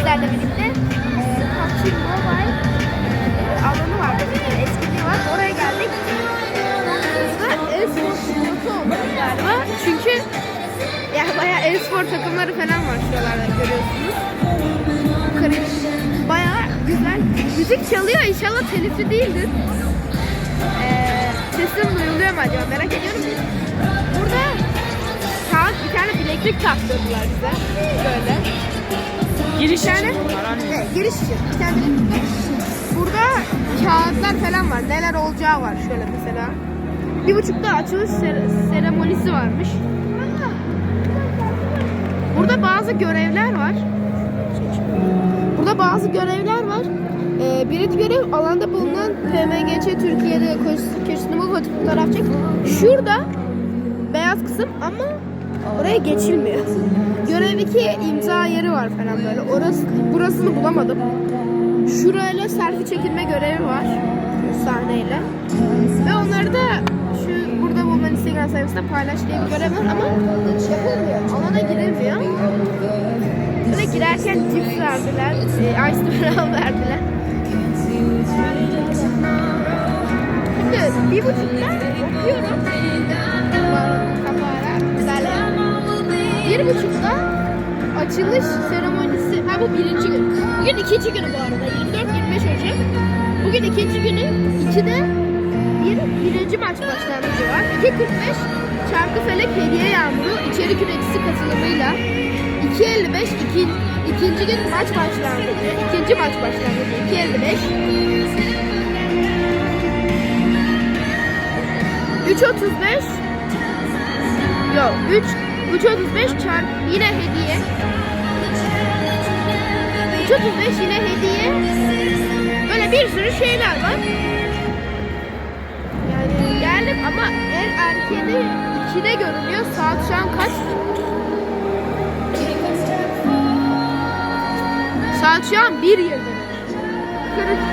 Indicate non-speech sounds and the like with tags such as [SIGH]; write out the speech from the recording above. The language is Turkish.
sizlerle birlikte e, PUBG Mobile e, alanı var. Etkinliği var. Oraya geldik. Burada e-spor pilotu oldu galiba. Çünkü yani bayağı e-spor takımları falan var şuralarda görüyorsunuz. Yukarı bayağı güzel. Müzik çalıyor inşallah telifli değildir. Ee, sesim duyuluyor mu acaba merak ediyorum. Burada kağıt bir tane bileklik taktırdılar bize. Böyle. Giriş tane Evet, giriş için. Var. Burada kağıtlar falan var. Neler olacağı var şöyle mesela. Bir buçukta açılış ser- seremonisi varmış. Burada bazı görevler var. Burada bazı görevler var. Ee, birinci görev alanda bulunan PMGÇ Türkiye'de köş- köşesinde fotoğraf çek. Şurada beyaz kısım ama oraya geçilmiyor. Görev 2 imza yeri var falan böyle. Orası burasını bulamadım. Şurayla selfie çekilme görevi var. Sahneyle. Ve onları da şu burada bulunan Instagram sayfasında paylaş diye bir görev var ama yapılmıyor. Alana girilmiyor. Böyle girerken cips verdiler. E, ice falan [LAUGHS] verdiler. Şimdi bir buçukta okuyorum. Bir buçukta açılış seremonisi. Ha bu birinci gün. Bugün ikinci günü bu arada. 24-25 Ocak. Bugün ikinci günü. İkide bir birinci maç başlangıcı var. 2.45 Çarkıfelek hediye yağmuru içerik üreticisi katılımıyla 2.55 iki, ikinci gün maç başlangıcı. ikinci maç başlangıcı 2.55 3.35 Yok 3 3.35 çarp yine hediye. 3.35 yine hediye. Böyle bir sürü şeyler var. Yani geldim ama en erkeni 2'de görünüyor. Saat şu an kaç? Saat şu an 1.20 Kırık